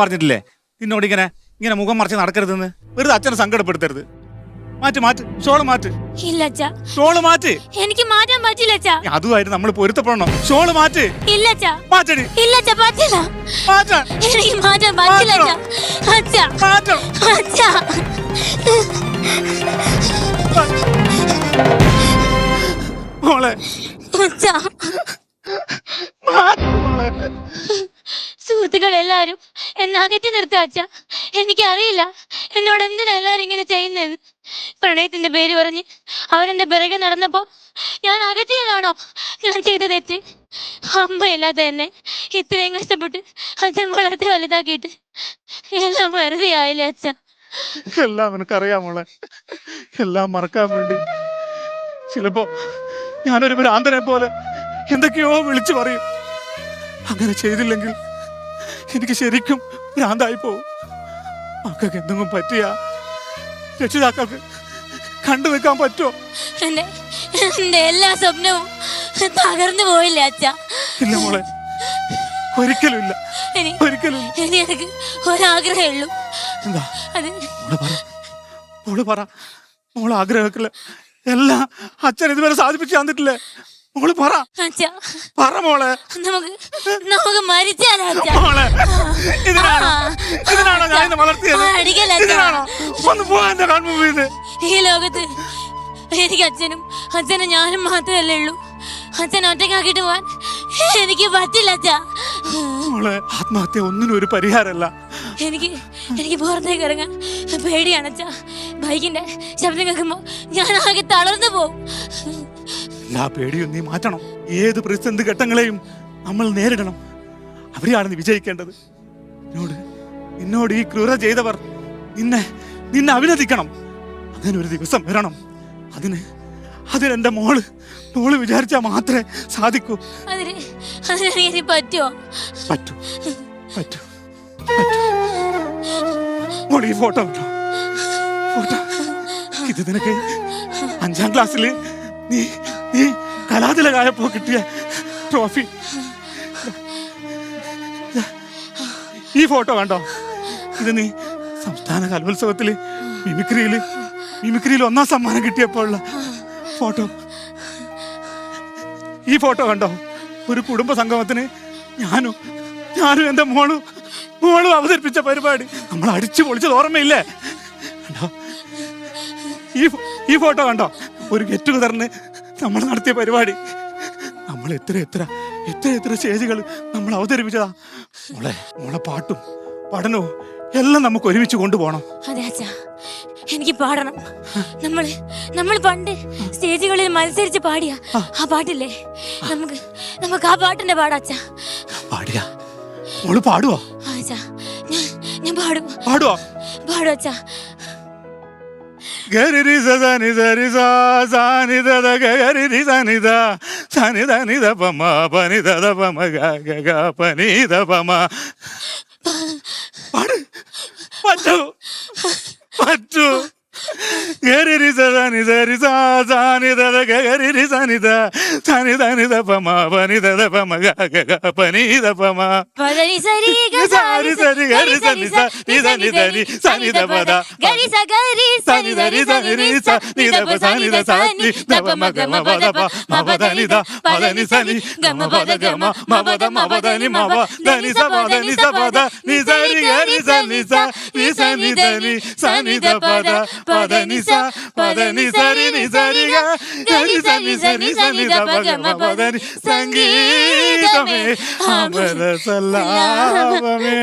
പറഞ്ഞിട്ടില്ലേ? നിന്നോട് ഇങ്ങനെ ഇങ്ങനെ മുഖം മറിച്ച് നടക്കരുതെന്ന്? വെറുതെ അച്ഛനെ സങ്കടപ്പെടുത്തരുത്. മാറ്റ് മാറ്റ് ഷോൾ മാറ്റ്. ഇല്ല അച്ഛാ. ഷോൾ മാറ്റ്. എനിക്ക് മാറ്റാൻ പറ്റില്ല അച്ഛാ. അതുമായിട്ട് നമ്മൾ പൊരുത്തപ്പെടണം? ഷോൾ മാറ്റ്. ഇല്ല അച്ഛാ. മാറ്റടി. ഇല്ല അച്ഛാ പറ്റില്ല. മാറ്റാൻ. എനിക്ക് മാറ്റാൻ പറ്റില്ല അച്ഛാ. അച്ഛാ. മാറ്റണം. അച്ഛാ. മോളെ. അച്ഛാ. മാറ്റ് മോളെ. സുഹൃത്തുക്കൾ എല്ലാരും എന്നെ അകറ്റി നിർത്തുക അച്ഛ? എനിക്കറിയില്ല എന്നോട് എന്തിനാ എല്ലാരും ഇങ്ങനെ ചെയ്യുന്നത്? പ്രണയത്തിന്റെ പേര് പറഞ്ഞ് അവരെന്റെ പിറകെ നടന്നപ്പോ ഞാൻ അകറ്റിയതാണോ? ഞാൻ ചെയ്ത തെറ്റ്? അമ്മയില്ലാതെ എന്നെ ഇത്രയും കഷ്ടപ്പെട്ട് അച്ഛൻ വളർത്തി വലുതാക്കിയിട്ട് എല്ലാം വെറുതെ ആയില്ലേ അച്ഛ? എല്ലാം നിനക്കറിയാം മോളെ. എല്ലാം മറക്കാൻ വേണ്ടി. ചിലപ്പോ ഞാനൊരു ഭ്രാന്തനെ പോലെ എന്തൊക്കെയോ വിളിച്ചു പറയും. അങ്ങനെ ചെയ്തില്ലെങ്കിൽ എനിക്ക് ശരിക്കും ഭ്രാന്തായി പോവും. മക്കൾക്ക് എന്തെങ്കിലും പറ്റിയ രക്ഷിതാക്കൾക്ക് കണ്ടു നിൽക്കാൻ പറ്റുമോ? എന്റെ എന്റെ എല്ലാ സ്വപ്നവും തകർന്നു പോയില്ല അച്ഛ? ഇല്ല മോളെ ഒരിക്കലും ഇല്ല ഒരിക്കലും ഇനി എനിക്ക് ഒരാഗ്രഹമേ ഉള്ളൂ. എന്താ? അത് മോൾ പറ മോൾ പറ. മോൾ ആഗ്രഹമൊക്കെ എല്ലാം അച്ഛൻ ഇതുവരെ സാധിപ്പിച്ചു തന്നിട്ടില്ലേ? മോൾ പറ. പറ മോളെ. നമുക്ക് നമുക്ക് മരിച്ചാലോ ഇതിനാണോ. ഇതിനാണോ ഞാൻ വളർത്തിയത്? ഇതിനാണോ? ഒന്ന് പോവാ എന്റെ കൺമുമ്പിൽ ഈ ലോകത്ത് എനിക്ക് അച്ഛനും അച്ഛനും ഞാനും മാത്രമല്ലേ ഉള്ളൂ. അച്ഛൻ ഒറ്റക്കാക്കിട്ട് പോവാൻ എനിക്ക് പറ്റില്ല അച്ഛാ. മോളെ ആത്മഹത്യ ഒന്നിനും ഒരു പരിഹാരമല്ല. എനിക്ക് എനിക്ക് പുറത്തേക്ക് ഇറങ്ങാൻ പേടിയാണ് അച്ഛാ. ബൈക്കിന്റെ ശബ്ദം കേൾക്കുമ്പോ ഞാൻ ആകെ തളർന്നു പോകും എല്ലാ പേടിയും നീ മാറ്റണം. ഏത് പ്രതിസന്ധി ഘട്ടങ്ങളെയും നമ്മൾ നേരിടണം. അവരെയാണ് നീ വിജയിക്കേണ്ടത്. എന്നോട് നിന്നോട് ഈ ക്രൂര ചെയ്തവർ നിന്നെ നിന്നെ അഭിനന്ദിക്കണം. അതിനൊരു ദിവസം വരണം. അതിന് അതിനെന്റെ മോൾ മോൾ വിചാരിച്ചാൽ മാത്രമേ സാധിക്കൂ. പറ്റുമോ പറ്റൂ. പറ്റൂ. മോൾ ഈ ഫോട്ടോ ഫോട്ടോ. ഇത് നിനക്ക് അഞ്ചാം ക്ലാസ്സിൽ നീ നീ കലാതിലകായപ്പോ കിട്ടിയ ട്രോഫി. ഈ ഫോട്ടോ കണ്ടോ? ഇത് നീ സംസ്ഥാന കലോത്സവത്തിൽ മിമിക്രിയിൽ മിമിക്രിയിൽ ഒന്നാം സമ്മാനം കിട്ടിയപ്പോഴുള്ള ഫോട്ടോ. ഈ ഫോട്ടോ കണ്ടോ? ഒരു കുടുംബ സംഗമത്തിന് ഞാനും ഞാനും എന്റെ മോളും മോളും അവതരിപ്പിച്ച പരിപാടി. നമ്മൾ അടിച്ചു പൊളിച്ചത് ഓർമ്മയില്ലേ? കണ്ടോ? ഈ ഈ ഫോട്ടോ കണ്ടോ? ഒരു ഗെറ്റ് ടുഗദറിന് നമ്മൾ നടത്തിയ പരിപാടി. നമ്മൾ എത്ര എത്ര എത്ര എത്ര സ്റ്റേജുകൾ നമ്മൾ അവതരിപ്പിച്ചതാ. മോളെ മോളെ പാട്ടും പഠനവും എല്ലാം നമുക്ക് ഒരുമിച്ച് കൊണ്ടുപോകണം. അതെ അച്ഛാ എനിക്ക് പാടണം. നമ്മൾ നമ്മൾ പണ്ട് സ്റ്റേജുകളിൽ മത്സരിച്ച് പാടിയ ആ. പാട്ടില്ലേ? നമുക്ക് നമുക്ക് ആ പാട്ടിന്റെ പാടാ അച്ഛാ. പാടിയ? മോൾ പാടുവാ? അച്ഛാ ഞാൻ ഞാൻ പാടും. പാടുവോ? പാടും അച്ഛാ. ഗരി സനി സരി സാനി ദ ഗരി സനി സനി ധ നി ദ പ മ ദ ദ ഗ ഗ ഗ പ നി ദ പ പാട് പറ്റൂ പറ്റൂ ഗരി സനി സരി സാ സാനി ദ ദ ഗരി സനി ദ സനി ധ നി ദ പ മ പ നി ദ ദ പ മ ഗ ഗ ഗ പ നി ദ പ മ പദനി സരി ഗ സാരി സരി ഗരി സനി സ നി സ നി ധ നി സനി ദ പ ദ ഗരി സ ഗരി സനി ധരി സനി രി സ നി ദ പ സനി ദ സ നി ദ പ മ ഗ മ പ ദ പ മ പ ധ നി ദ പ ധ നി സ നി ഗ മ പ ദ ഗ മ മ പ ദ മ പ ധ നി മ പ ധ നി സ പ ധ നി സ പ ധ നി సరి ని సరి గ సరి సరి సరి సరి గ ప గ మ ప ద ని సంగీతమే అమర సలామమే